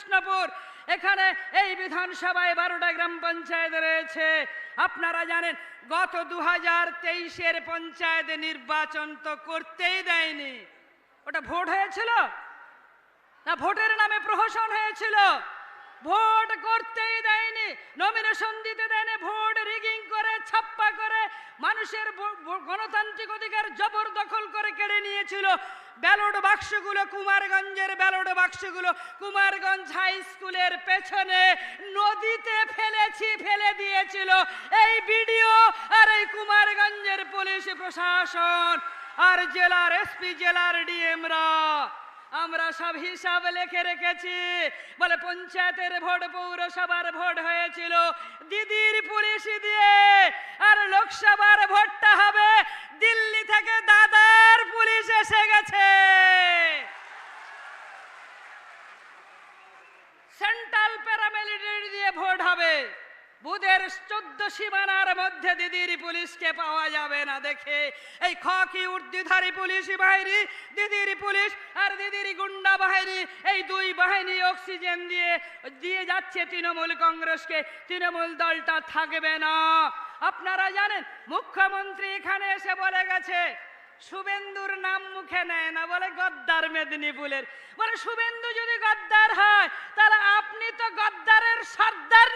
কৃষ্ণপুর। এখানে এই বিধানসভায় বারোটা গ্রাম পঞ্চায়েত রয়েছে। আপনারা জানেন, গত দু হাজার তেইশের পঞ্চায়েত নির্বাচন তো করতেই দেয়নি। ওটা ভোট হয়েছিল? না, ভোটের নামে প্রহসন হয়েছিল। ভোট করতেই দেয়নি। নমিনেশন দিতে দেয়নি। ভোট রিগিং করে, ছাপ্পা করে মানুষের গণতান্ত্রিক অধিকার জবরদখল নিয়েছিল ব্যালট বাক্সগুলো কুমারগঞ্জের ব্যালট বাক্সগুলো কুমারগঞ্জ হাই স্কুলের পেছনে নদীতে ফেলেছি, ফেলে দিয়েছিল। এই ভিডিও আর এই কুমারগঞ্জের পুলিশ প্রশাসন আর জেলার এসপি, জেলার ডিএমরা, আমরা সব হিসাব লিখে রেখেছি। বলে পঞ্চায়েতের ভোট, পৌরসভার ভোট হয়েছিল। দিদির পুলিশ দিয়ে আর লোকসভার সেন্ট্রাল প্যারামিলিটারি দিয়ে ভোট হবে। বুধের চোদ্দ সীমানার মধ্যে দিদির পুলিশকে পাওয়া যাবে না দেখে। এই খকি উর্দিধারী পুলিশ বাহিনী, দিদির পুলিশ আর দিদির গুন্ডা বাহিনী, এই দুই বাহিনী অক্সিজেন দিয়ে দিয়ে যাচ্ছে তৃণমূল কংগ্রেসকে। তৃণমূল দলটা থাকবে না। আপনারা জানেন, মুখ্যমন্ত্রী এখানে এসে বলে গেছে, শুভেন্দুর নাম মুখে নেয় না বলে গদ্দার মেদিনীপুরের। বলে, শুভেন্দু যদি গদ্দার হয়, তাহলে আপনি তো গদ্দারের সর্দার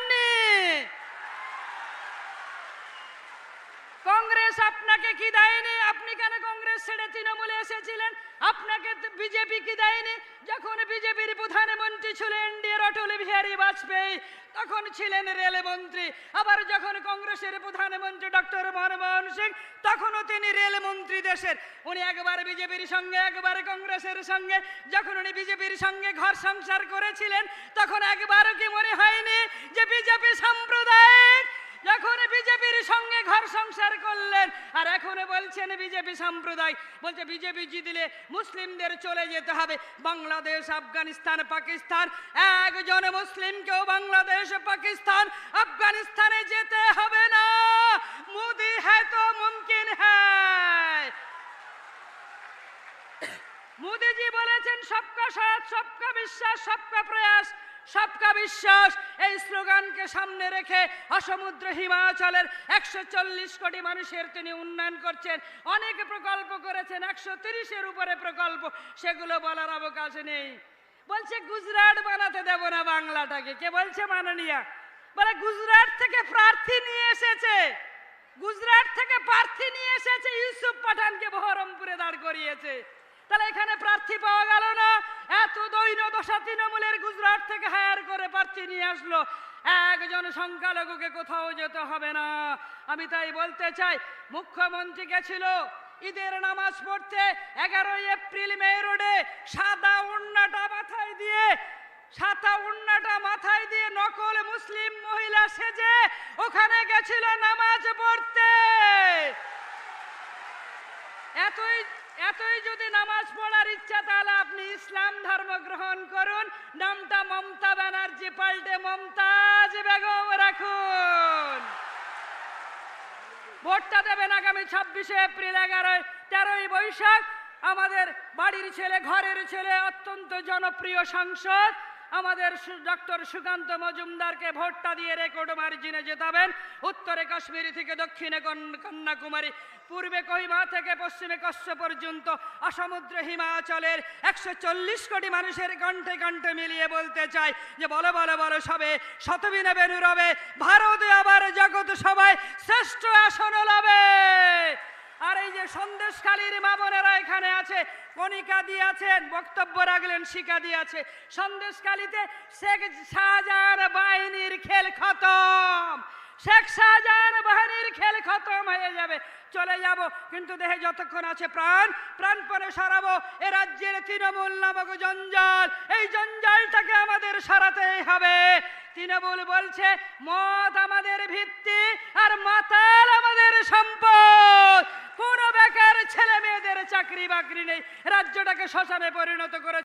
কংগ্রেস আপনাকে কি দেয়নি? আপনি কেন কংগ্রেস ছেড়ে তৃণমূলে এসেছিলেন? আপনাকে বিজেপি কি দেয়নি? যখন বিজেপির প্রধানমন্ত্রী ছিলেন এনডিএর অটল বিহারী বাজপেয়ী, তখন ছিলেন রেলমন্ত্রী। আবার যখন কংগ্রেসের প্রধানমন্ত্রী ডক্টর মনমোহন সিং, তখনও তিনি রেলমন্ত্রী দেশের উনি একবার বিজেপির সঙ্গে, একবার কংগ্রেসের সঙ্গে। যখন উনি বিজেপির সঙ্গে ঘর সংসার করেছিলেন, তখন একবারও কি মনে হয়নি যে বিজেপি সাম্প্রদায়িক? যখন বিজেপির সঙ্গে ঘর সংসার করলেন, আর এখন বলছেন বিজেপি সাম্প্রদায় বলছে বিজেপি জিতলে মুসলিমদের চলে যেতে হবে। বাংলাদেশ, আফগানিস্তান, পাকিস্তান, একজন মুসলিমকেও বাংলাদেশ, পাকিস্তান, আফগানিস্তানে যেতে হবে না। গুজরাট বানাতে দেব না বাংলাটাকে। কে বলছে, মাননীয়া? বলে, গুজরাট থেকে প্রার্থী নিয়ে এসেছে। গুজরাট থেকে প্রার্থী নিয়ে এসেছে, ইউসুফ পাঠানকে বহরমপুরে দাঁড় করিয়েছে। তাহলে প্রার্থী পাওয়া গেল না। এত দৈন দশা তৃণমূলের গুজরাট থেকে হায়ার করে প্রার্থী নিয়ে আসলো। একজন সংখ্যালঘুকে কোথাও যেতে হবে না। আমি তাই বলতে চাই, মুখ্যমন্ত্রী গেছিল ঈদের নামাজ পড়তে, এগারোই এপ্রিল মে রোডে সাদা উন্নাটা মাথায় দিয়ে, সাদা উন্নাটা মাথায় দিয়ে নকল মুসলিম মহিলা সেজে ওখানে গেছিল নামাজ পড়তে। এতই এতই যদি নামাজ পড়ার ইচ্ছা, তাহলে আপনি ইসলাম ধর্ম গ্রহণ করুন। নামটা মমতা ব্যানার্জি, পাল্টে মমতাজ বেগম রাখুন। ভোটটা দেবেন আগামী ছাব্বিশে এপ্রিল এগারোই তেরোই বৈশাখ। আমাদের বাড়ির ছেলে, ঘরের ছেলে, অত্যন্ত জনপ্রিয় সাংসদ। আমাদের ডক্টর সুকান্ত মজুমদারকে ভোটটা দিয়ে রেকর্ড মার্জিনে জেতাবেন। উত্তরে কাশ্মীর থেকে দক্ষিণে কন্যাকুমারী, পূর্বে কহিমা থেকে পশ্চিমে কচ্ছ পর্যন্ত, অসমুদ্র হিমাচলের একশো চল্লিশ কোটি মানুষের কণ্ঠে কণ্ঠে মিলিয়ে বলতে চাই যে বলো বলো বলো সবে শতবিনে বেনু রবে ভারত আবার জগৎ সবাই শ্রেষ্ঠ আসন যে সন্দেশখালীর মা বোনেরা এখানে আছে, কণিকা দিয়ে আছেন, বক্তব্য রাখলেন, শিকা দিয়ে আছে। সন্দেশখালীতে শেখ শাহজাহান বাহিনীর খেল খতম। শেখ শাহজাহান বাহিনীর খেল খতম হয়ে যাবে। চলে যাব, কিন্তু দেহে যতক্ষণ আছে প্রাণ, প্রাণপণে সরাবো। এ রাজ্যের তৃণমূল নামক জঞ্জাল, এই জঞ্জালটাকে আমাদের সরাতেই হবে। তৃণমূল বলছে, মত আমাদের ভিত্তি, আর মাতাল আমাদের সম্পদ কোন বেকার ছেলে মেয়েদের চাকরি বাকরি নেই রাজ্যটাকে শ্মশানে পরিণত করে